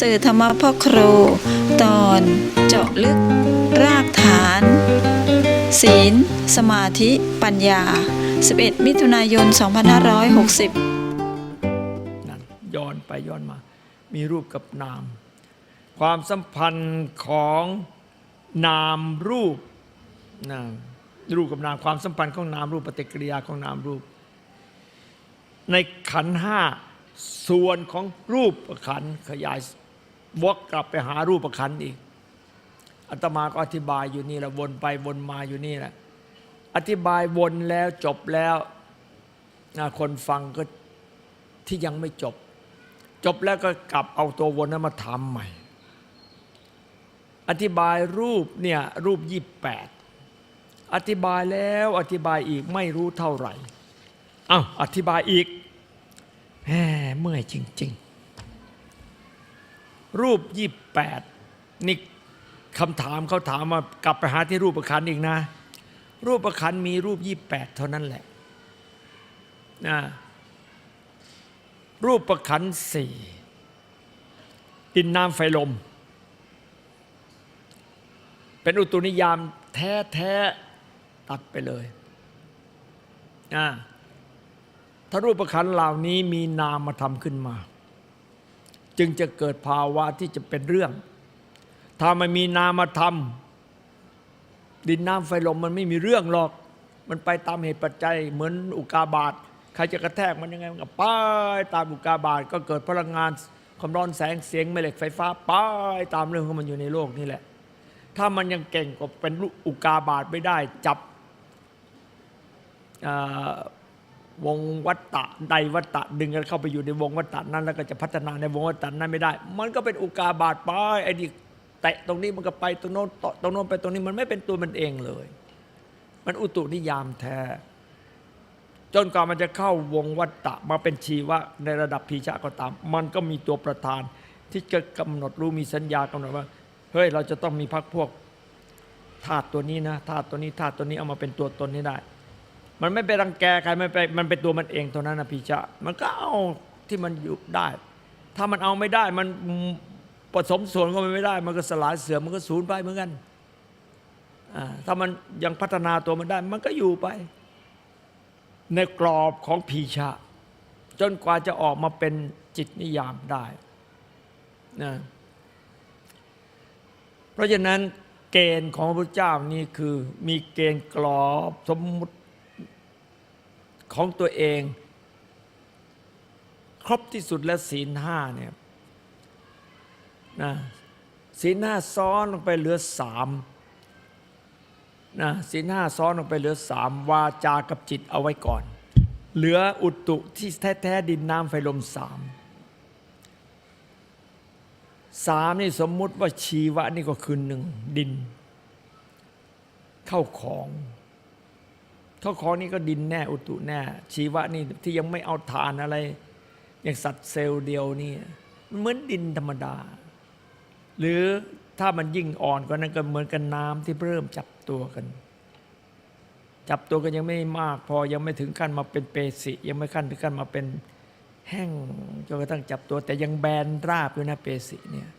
สื่อธรรมพ่อครู ตอนเจาะลึก รากฐาน ศีล สมาธิ ปัญญา 11 มิถุนายน 2560นั่นย้อนไปย้อนมา มีรูปกับนาม ความสัมพันธ์ของนามรูปนะรูปกับนามความสัมพันธ์ของนามรูปปฏิกิริยาของนามรูป ในขันห้า ส่วนของรูปขันขยายวกกลับไปหารูปขันอีกอาตมาก็อธิบายอยู่นี่แหละวนไปวนมาอยู่นี่แหละอธิบายวนแล้วจบแล้วคนฟังก็ที่ยังไม่จบ จบแล้วก็กลับเอาตัววนนั้นมาทำใหม่ อธิบายรูปเนี่ยรูปยี่แปดอธิบายแล้วอธิบายอีกไม่รู้เท่าไหร่อ้าวอธิบายอีก แหมเมื่อยจริง ๆ รูปยี่แปดนี่คำถามเขาถามมากลับไปหาที่รูปประคันอีกนะ รูปประคันมีรูปยี่แปดเท่านั้นแหละนะรูปประขันสี่ดินน้ำไฟลม เป็นอุตุนิยามแท้แท้ๆตัดไปเลยอ่า ถ้ารูปประขันเหล่านี้มีนามมาทำขึ้นมา จึงจะเกิดภาวะที่จะเป็นเรื่อง ถ้าไม่มีนามธรรม ดินน้ำไฟลมมันไม่มีเรื่องหรอก มันไปตามเหตุปัจจัย เหมือนอุกาบาตใครจะกระแทกมันยังไงมันก็ป้ายตามอุกาบาตก็เกิดพลังงานความร้อนแสงเสียงแม่เหล็กไฟฟ้าป้ายตามเรื่องของมันอยู่ในโลกนี่แหละ ถ้ามันยังเก่งกว่าเป็นอุกาบาตไม่ได้จับอ่า วงวัตตะใดวัตตะดึงกันเข้าไปอยู่ในวงวัตตะนั้น แล้วก็จะพัฒนาในวงวัตตะนั้นไม่ได้ มันก็เป็นอุกาบาตไปไอ้นี่แตะตรงนี้มันก็ไปตรงโน้นต่อตรงโน้นไปตรงนี้มันไม่เป็นตัวมันเองเลย มันอุตุนิยามแท้จนกว่ามันจะเข้าวงวัตตะมาเป็นชีวะในระดับพีชะก็ตาม มันก็มีตัวประธาน ที่จะกำหนดรู้มีสัญญากำหนดว่าเฮ้ยเราจะต้องมีพักพวกธาตุตัวนี้นะธาตุตัวนี้ธาตุตัวนี้เอามาเป็นตัวตนนี้ได้ มันไม่ไปรังแกใครไม่ไปมันเป็นตัวมันเองเท่านั้นนะพีชะมันก็เอาที่มันอยู่ได้ ถ้ามันเอาไม่ได้มันผสมส่วนก็ไม่ได้ มันก็สลายเสื่อมมันก็สูญไปเหมือนกันอ่าถ้ามันยังพัฒนาตัวมันได้ มันก็อยู่ไป ในกรอบของพีชะ จนกว่าจะออกมาเป็นจิตนิยามได้นะเพราะฉะนั้นเกณฑ์ของพระพุทธเจ้านี่คือมีเกณฑ์กรอบสมมุติ ของตัวเอง ครบที่สุดและศีลห้าเนี่ยนะศีลห้าซ้อนลงไปเหลือสามนะศีลห้าซ้อนลงไปเหลือสามวาจากับจิตเอาไว้ก่อน เหลืออุตุที่แท้แท้ๆดินน้ำไฟลมสามสามนี่สมมุติว่าชีวะนี่ก็คือหนึ่งดิน เข้าของ เข้าของนี่ก็ดินแน่อุตุแน่ชีวะนี่ที่ยังไม่เอาฐานอะไร อย่างสัตว์เซลล์เดียวนี่มันเหมือนดินธรรมดา หรือถ้ามันยิ่งอ่อนกว่านั้นก็เหมือนกันน้ำที่เริ่มจับตัวกัน จับตัวกันยังไม่มาก พอยังไม่ถึงขั้นมาเป็นเปสิ ยังไม่ขั้นถึงขั้นมาเป็นแห้งจนกระทั่งจับตัวแต่ยังแบนราบอยู่นะเปสิเนี่ย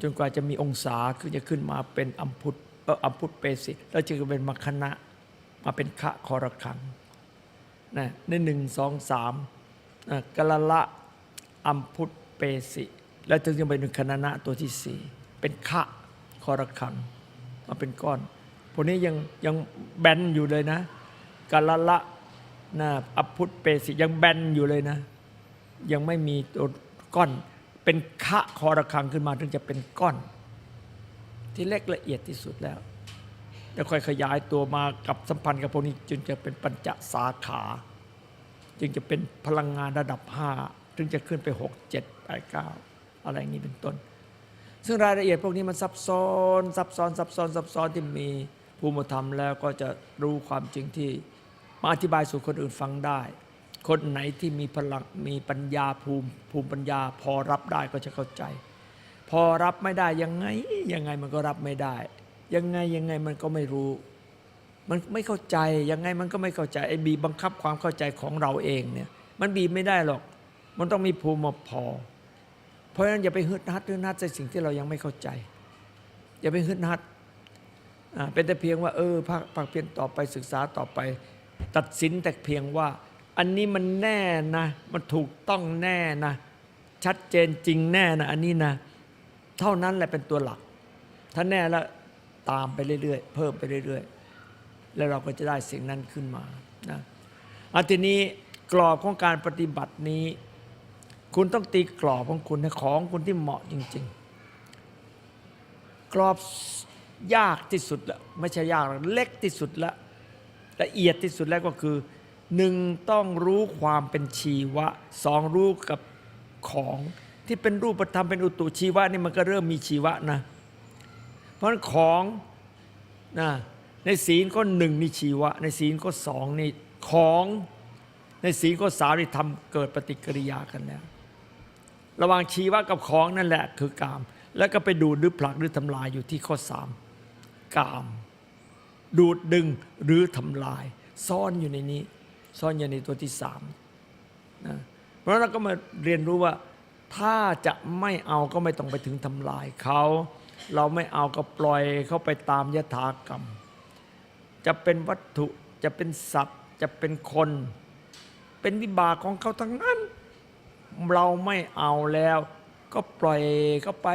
จนกว่าจะมีองศาคือจะขึ้นมาเป็นอัมพุทเอออัมพุทเปสิ แล้วจึงเป็นมคณะ มาเป็นขะคอระคังนะในหนึ่งสองสามกละละอัมพุทเปสิ แล้วถึงจะเป็นคณนะตัวที่สี่เป็นขะคอระคัง มาเป็นก้อนพวกนี้ยังยังแบนอยู่เลยนะกาละละนะอพุทธเปสิยังแบนอยู่เลยนะ ยังไม่มีตัวก้อน เป็นคะคอระคังขึ้นมาถึงจะเป็นก้อน ที่เล็กละเอียดที่สุดแล้ว แล้วค่อยขยายตัวมากับสัมพันธ์กับพวกนี้จึงจะเป็นปัญจสาขา จึงจะเป็นพลังงานระดับห้าถึงจะขึ้นไปหกเจ็ดแปดเก้าอะไรอย่างนี้เป็นต้น ซึ่งรายละเอียดพวกนี้มันซับซ้อนซับซ้อนซับซ้อนซับซ้อนที่มีภูมิธรรมแล้วก็จะรู้ความจริงที่มาอธิบายสู่คนอื่นฟังได้ คนไหนที่มีพลังมีปัญญาภูมิภูมิปัญญา พอรับได้ก็จะเข้าใจ พอรับไม่ได้ยังไงยังไงมันก็รับไม่ได้ ยังไงยังไงมันก็ไม่รู้ มันไม่เข้าใจยังไงมันก็ไม่เข้าใจไอ้บีบังคับความเข้าใจของเราเองเนี่ย มันบีบไม่ได้หรอก มันต้องมีภูมิพอ เพราะฉะนั้นอย่าไปฮึดฮัดฮึดฮัดในสิ่งที่เรายังไม่เข้าใจ อย่าไปฮึดฮัดอ่าเป็นแต่เพียงว่าเออภาคภาคเพียรต่อไปศึกษาต่อไป ตัดสินแต่เพียงว่า อันนี้มันแน่นะ มันถูกต้องแน่นะ ชัดเจนจริงแน่นะ อันนี้นะ เท่านั้นแหละเป็นตัวหลัก ถ้าแน่แล้ว ตามไปเรื่อยๆ เพิ่มไปเรื่อยๆ แล้วเราก็จะได้สิ่งนั้นขึ้นมานะอาทีนี้กรอบของการปฏิบัตินี้ คุณต้องตีกรอบของคุณให้ของคุณที่เหมาะจริง ๆ กรอบยากที่สุดล้วไม่ใช่ยากเล็กที่สุดล้วละเอียดที่สุดแล้วก็คือหนึ่งต้องรู้ความเป็นชีวะสองรู้กับของที่เป็นรูปธรรมเป็นอุตุชีวะนี่มันก็เริ่มมีชีวะนะ ราะนั้นของนะในศีลก็หนึ่งนี่ชีวะ ในศีลก็สองนี่ของในศีลก็สามนี่ทำเกิดปฏิกิริยากันแล้ว ระหว่างชีวะกับของนั่นแหละคือกาม แล้วก็ไปดูดหรือผลักหรือทำลายอยู่ที่ข้อสามกาม ดูดดึงหรือทำลาย ซ่อนอยู่ในนี้ ซ่อนอยู่ในตัวที่สามนะเพราะนั้นเราก็มาเรียนรู้ว่าถ้าจะไม่เอาก็ไม่ต้องไปถึงทำลายเขา เราไม่เอาก็ปล่อยเขาไปตามยถากรรม จะเป็นวัตถุจะเป็นสัตว์ จะเป็นคน เป็นวิบากของเขาทั้งนั้น เราไม่เอาแล้ว ก็ปล่อยเขาไป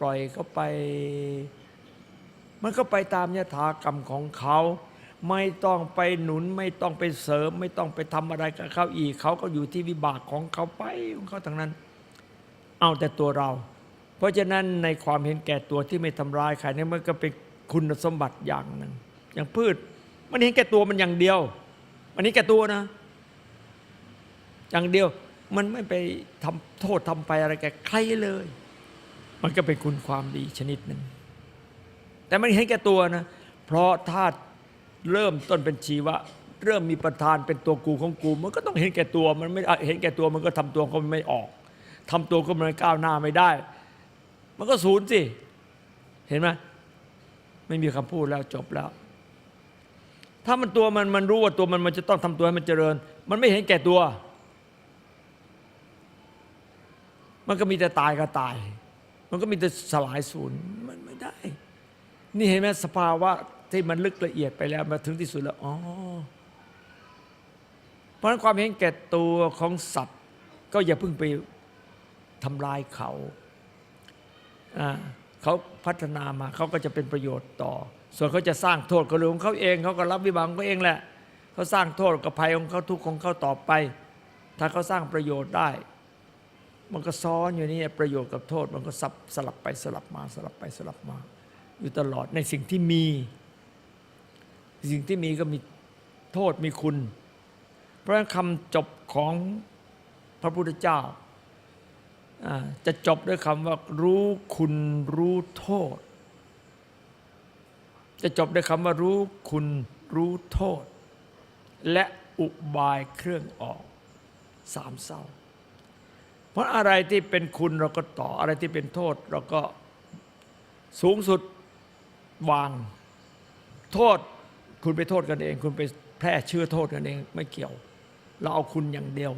ปล่อยเขาไป มันก็ไปตามยถากรรมของเขาไม่ต้องไปหนุนไม่ต้องไปเสริม ไม่ต้องไปทำอะไรกับเขาอีก เขาก็อยู่ที่วิบากของเขาไปของเขาทั้งนั้น เอาแต่ตัวเรา เพราะฉะนั้นในความเห็นแก่ตัวที่ไม่ทำร้ายใครนี่มันก็เป็นคุณสมบัติอย่างหนึ่งอย่างพืช มันเห็นแก่ตัวมันอย่างเดียว มันนี้แก่ตัวนะ อย่างเดียวมันไม่ไปทำโทษทำไปอะไรแก่ใครเลย มันก็เป็นคุณความดีชนิดหนึ่งแต่มันเห็นแก่ตัวนะ เพราะถ้าเริ่มต้นเป็นชีวะ เริ่มมีประธานเป็นตัวกูของกู มันก็ต้องเห็นแก่ตัว มันไม่เห็นแก่ตัวมันก็ทำตัวก็ไม่ออกทำตัวก็มันก้าวหน้าไม่ได้ มันก็ศูนย์สิ เห็นไหมไม่มีคำพูดแล้วจบแล้ว ถ้ามันตัวมันมันรู้ว่าตัวมันมันจะต้องทำตัวให้มันเจริญ มันไม่เห็นแก่ตัว มันก็มีแต่ตายก็ตาย มันก็มีแต่สลายศูนย์มันไม่ได้ นี่เห็นไหมสภาวะที่มันลึกละเอียดไปแล้วมาถึงที่สุดแล้วอ๋อเพราะนั้นความเห็นแก่ตัวของสัตว์ ก็อย่าเพิ่งไปทำลายเขา เขาพัฒนามาเขาก็จะเป็นประโยชน์ต่อ ส่วนเขาจะสร้างโทษก็เรื่องของเขาเองเขาก็รับวิบากของเขาเองแหละเขาสร้างโทษกับภัยของเขาทุกข์ของเขาต่อไป ถ้าเขาสร้างประโยชน์ได้ มันก็ซ้อนอยู่นี่ประโยชน์กับโทษ มันก็สับสลับไปสลับมาสลับไปสลับมา อยู่ตลอดในสิ่งที่มี สิ่งที่มีก็มีโทษมีคุณ เพราะนั้นคำจบของพระพุทธเจ้า จะจบด้วยคำว่ารู้คุณรู้โทษ จะจบด้วยคำว่ารู้คุณรู้โทษ และอุบายเครื่องออกสามเศร้า เพราะอะไรที่เป็นคุณเราก็ต่ออะไรที่เป็นโทษ เราก็สูงสุดวางโทษ คุณไปโทษกันเอง คุณไปแพร่เชื้อโทษกันเองไม่เกี่ยว เราเอาคุณอย่างเดียว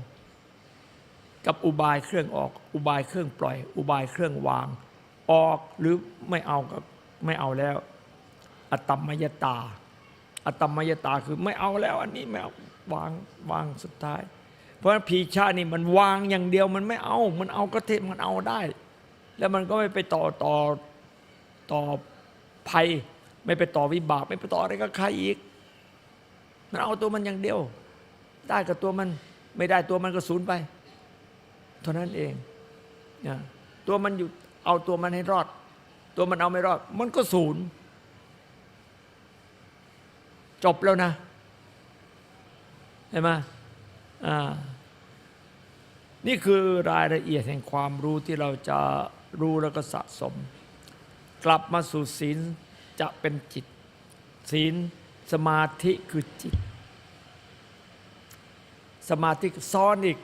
กับอุบายเครื่องออก อุบายเครื่องปล่อย อุบายเครื่องวาง ออกหรือไม่เอาก็ไม่เอาแล้ว อตมมยตา อตมมยตาคือไม่เอาแล้ว อันนี้ไม่เอาวางวางสุดท้าย เพราะพีชานี่มันวางอย่างเดียวมันไม่เอา มันเอาก็เทมันเอาได้ แล้วมันก็ไม่ไปต่อต่อต่อภัย ไม่ไปต่อวิบาก ไม่ไปต่ออะไรกับใครอีก มันเอาตัวมันอย่างเดียว ได้กับตัวมัน ไม่ได้ตัวมันก็สูญไป เท่านั้นเองนะตัวมันอยู่เอาตัวมันให้รอด ตัวมันเอาไม่รอด มันก็ศูนย์จบแล้วนะเห็นไหมอ่านี่คือรายละเอียดแห่งความรู้ที่เราจะรู้แล้วก็สะสม กลับมาสู่ศีลจะเป็นจิต ศีลสมาธิคือจิต สมาธิซ้อนอีก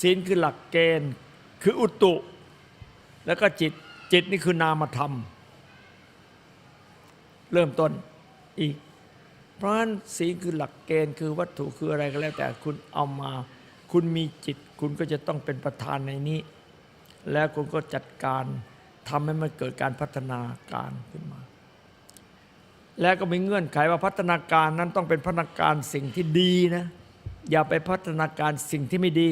ศีลคือหลักเกณฑ์ คืออุตุ แล้วก็จิตจิตนี่คือนามธรรม เริ่มต้นอีก เพราะฉะนั้นศีลคือหลักเกณฑ์คือวัตถุคืออะไรก็แล้ว แต่คุณเอามา คุณมีจิต คุณก็จะต้องเป็นประธานในนี้ แล้วคุณก็จัดการทำให้มันเกิดการพัฒนาการขึ้นมา แล้วก็มีเงื่อนไขว่าพัฒนาการนั้นต้องเป็นพัฒนาการสิ่งที่ดีนะ อย่าไปพัฒนาการสิ่งที่ไม่ดี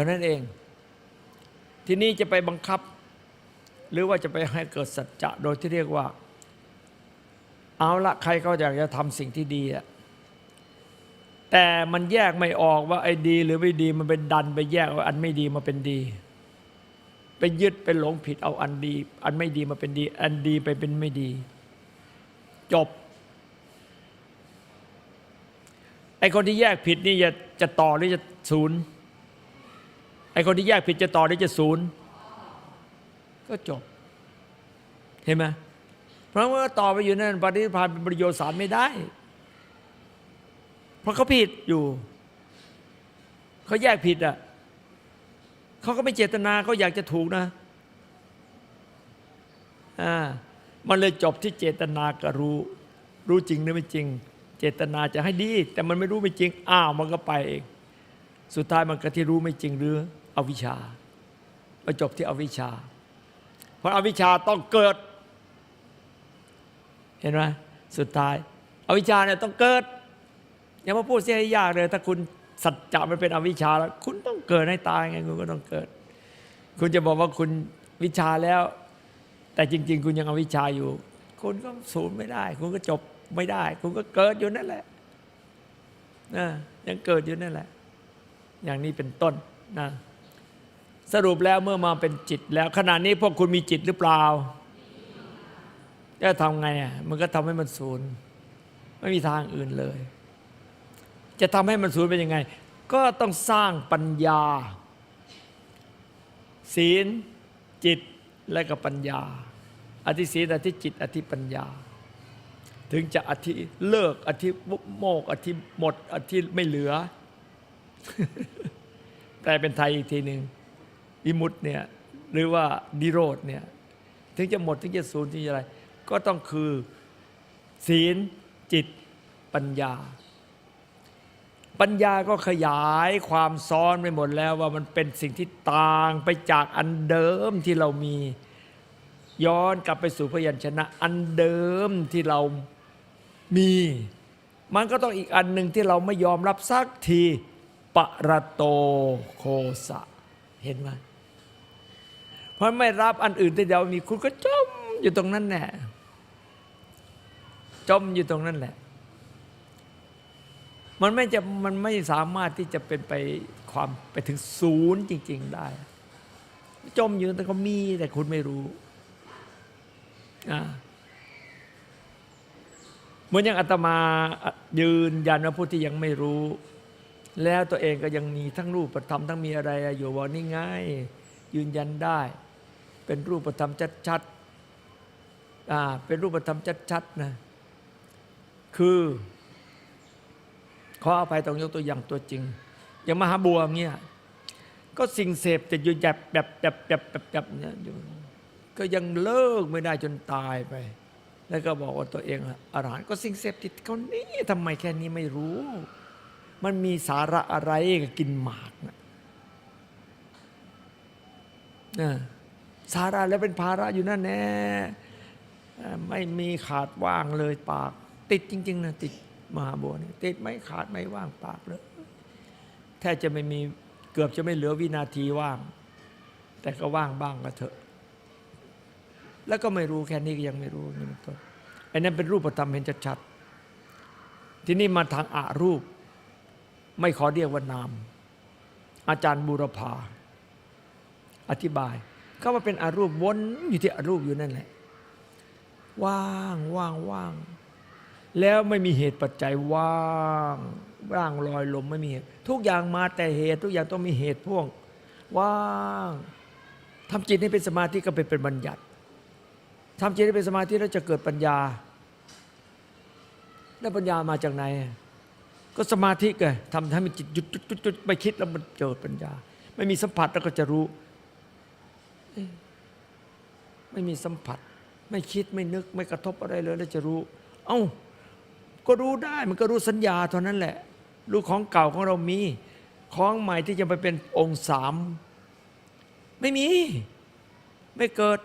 ท่านั้นเอง ที่นี้จะไปบังคับ หรือว่าจะไปให้เกิดสัจจะโดยที่เรียกว่า เอาละใครเขาอยากจะทำสิ่งที่ดีอะแต่มันแยกไม่ออกว่าไอ้ดี หรือไม่ดีมันเป็นดันไปแยกว่าอันไม่ดีมาเป็นดี ไปยึดไปหลงผิดเอาอันดี อันไม่ดีมาเป็นดี อันดีไปเป็นไม่ดี จบไอ้คนที่แยกผิดนี่จะจะต่อหรือจะศูนย์ อ้คนที่แยกผิดจะต่อหรือจะศูนย์ก็จบ เห็นไหมเพราะว่าต่อไปอยู่นั่นปฏิภาณเป็นประโยชน์สารไม่ได้ เพราะเขาผิดอยู่ เขาแยกผิดอะเขาก็ไม่เจตนาเขาอยากจะถูกนะอ่ามันเลยจบที่เจตนากับรู้ รู้จริงหรือไม่จริง เจตนาจะให้ดี แต่มันไม่รู้ไม่จริง อ้าวมันก็ไปเอง สุดท้ายมันก็ที่รู้ไม่จริงหรือ อวิชชามาจบที่อวิชชา เพราะอวิชชาต้องเกิด เห็นไหมสุดท้าย อวิชชาเนี่ยต้องเกิดอย่ามาพูดเสียให้ยากเลย ถ้าคุณสัจจะมันเป็นอวิชชาแล้ว คุณต้องเกิดให้ตายไงคุณก็ต้องเกิด คุณจะบอกว่าคุณวิชาแล้ว แต่จริง ๆ คุณยังอวิชชาอยู่ คุณก็สูญไม่ได้ คุณก็จบไม่ได้ คุณก็เกิดอยู่นั่นแหละนะยังเกิดอยู่นั่นแหละ อย่างนี้เป็นต้นนะ สรุปแล้วเมื่อมาเป็นจิตแล้ว ขณะนี้พวกคุณมีจิตหรือเปล่าจะทำไงอะมันก็ทำให้มันศูนย์ไม่มีทางอื่นเลย จะทำให้มันศูนย์เป็นยังไง ก็ต้องสร้างปัญญา ศีล จิตและก็ปัญญา อธิศีลอธิจิต อธิปัญญา ถึงจะอธิเลิก อธิโมก อธิหมด อธิไม่เหลือแปลเป็นไทยอีกทีหนึ่ง วิมุตเนี่ยหรือว่านิโรธเนี่ยถึงจะหมดถึงจะศูนย์ถึงจะอะไร ก็ต้องคือศีลจิตปัญญา ปัญญาก็ขยายความซ้อนไปหมดแล้วว่ามันเป็นสิ่งที่ต่างไปจากอันเดิมที่เรามีย้อนกลับไปสู่พยัญชนะ อันเดิมที่เรามี มันก็ต้องอีกอันหนึ่งที่เราไม่ยอมรับสักทีปรโตโคสะ เห็นไหม เพราะไม่รับอันอื่นที่เรามีคุณก็จมอยู่ตรงนั้นแหละจมอยู่ตรงนั้นแหละ มันไม่จะมันไม่สามารถที่จะเป็นไปความไปถึงศูนย์จริง ๆ ได้ จมอยู่แต่ก็มีแต่คุณไม่รู้อ่าเหมือนอย่างอาตมายืนยันว่าผู้ที่ยังไม่รู้ แล้วตัวเองก็ยังมีทั้งรูปธรรมทั้งมีอะไรอยู่ว่านี่ไงยืนยันได้ เป็นรูปธรรมชัดๆอ่าเป็นรูปธรรมชัดๆนะคือขออภัยต้องยกตัวอย่างตัวจริง อย่างมหาบัวเงี้ยก็สิ่งเสพติดอยู่แบบแบบแบบแบบแบบแบบเนี่ยอยู่ก็ยังเลิกไม่ได้จนตายไป แล้วก็บอกว่าตัวเองอรหันก็สิ่งเสพติดเขานี่ทำไมแค่นี้ไม่รู้ มันมีสาระอะไรกับกินหมากนะนะ สาระแล้วเป็นภาระอยู่นั่นแน่ไม่มีขาดว่างเลยปาก ติดจริง ๆนะติดมหาบัวนี่ติดไม่ขาดไม่ว่างปากเลยแทบจะไม่มีเกือบจะไม่เหลือวินาทีว่าง แต่ก็ว่างบ้างก็เถอะ แล้วก็ไม่รู้แค่นี้ก็ยังไม่รู้นี่เป็นต้นอ้นั่นเป็นรูปธรรมเห็นชัดๆที่นี้มาทางอารูป ไม่ขอเรียกว่านาม อาจารย์บูรพาอธิบาย เขาว่าเป็นอารูปวนอยู่ที่อารูปอยู่นั่นแหละ ว่างว่างว่างแล้วไม่มีเหตุปัจจัยว่างว่างลอยลมไม่มีเหตุ ทุกอย่างมาแต่เหตุทุกอย่างต้องมีเหตุพ่วง ว่างทำจิตให้เป็นสมาธิก็เป็นเป็นบัญญัติทำจิตให้เป็นสมาธิแล้วจะเกิดปัญญา แล้วปัญญามาจากไหน ก็สมาธิไงทำให้มันจิตหยุดจุดจุดไม่คิดแล้วมันเกิดปัญญา ไม่มีสัมผัสแล้วก็จะรู้ ไม่มีสัมผัส ไม่คิดไม่นึก ไม่กระทบอะไรเลย แล้วจะรู้ เอ้า ก็รู้ได้มันก็รู้สัญญาเท่านั้นแหละ รู้ของเก่าของเรามี ของใหม่ที่จะไปเป็นองค์สามไม่มี ไม่เกิด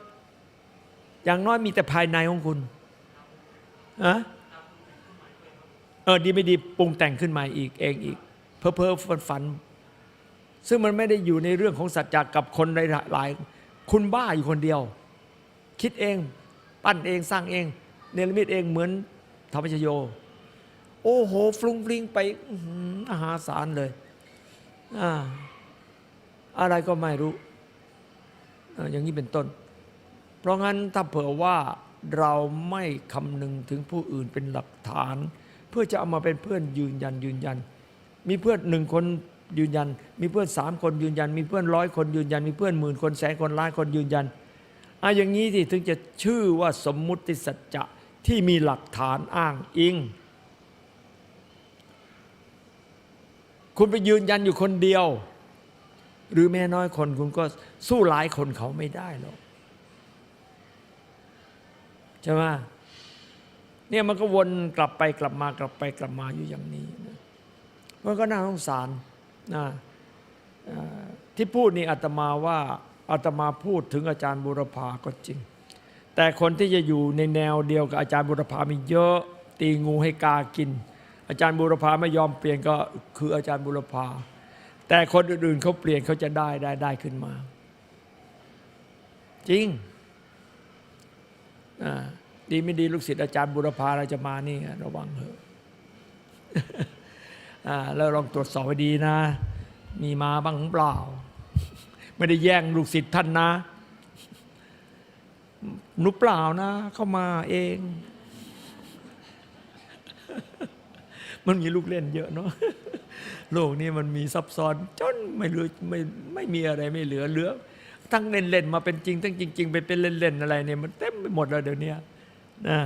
อย่างน้อยมีแต่ภายในของคุณอะเออดีไม่ดีปรุงแต่งขึ้นมาอีกเองอีก เพ้อเพ้อฝันฝัน ซึ่งมันไม่ได้อยู่ในเรื่องของสัจจะกับคนหลาย คุณบ้าอยู่คนเดียว คิดเอง ปั้นเองสร้างเอง เนรมิตเองเหมือนธรรมชโย โอ้โห ฟลุงฟลิงไปอื้อหืออาหาศาลเลยอ่าอะไรก็ไม่รู้ อย่างนี้เป็นต้น เพราะงั้นถ้าเผื่อว่าเราไม่คำนึงถึงผู้อื่นเป็นหลักฐาน เพื่อจะเอามาเป็นเพื่อนยืนยันยืนยัน มีเพื่อนหนึ่งคน ยืนยัน มีเพื่อนสามคนยืนยัน มีเพื่อนร้อยคนยืนยัน มีเพื่อนหมื่นคนแสนคนล้านคนยืนยันอะอย่างนี้ที่ถึงจะชื่อว่าสมมุติสัจจะที่มีหลักฐานอ้างอิง คุณไปยืนยันอยู่คนเดียว หรือแม่น้อยคนคุณก็สู้หลายคนเขาไม่ได้หรอกใช่ไหมเนี่ยมันก็วนกลับไปกลับมากลับไปกลับมาอยู่อย่างนี้มันก็น่าสงสาร นะที่พูดนี่อาตมาว่าอาตมาพูดถึงอาจารย์บุรพาก็จริง แต่คนที่จะอยู่ในแนวเดียวกับอาจารย์บุรพามีเยอะตีงูให้กากิน อาจารย์บุรพาไม่ยอมเปลี่ยนก็คืออาจารย์บุรพา แต่คนอื่นๆเขาเปลี่ยนเขาจะได้ได้ได้ขึ้นมา จริงดีไม่ดีลูกศิษย์อาจารย์บุรพาเราจะมานี่ระวังเถอะ อ่าแล้วลองตรวจสอบให้ดีนะ มีมาบ้างเปล่า ไม่ได้แย่งลูกศิษย์ท่านนะหนุเปล่านะ เข้ามาเอง มันมีลูกเล่นเยอะเนาะโลกนี้มันมีซับซ้อนจนไม่เหลือไม่ไม่มีอะไรไม่เหลือเหลือ ทั้งเล่นๆมาเป็นจริง ทั้งจริง ๆ ไปเป็นเล่นๆอะไรเนี่ยมันเต็มไปหมดแล้วเดี๋ยวนี้นะ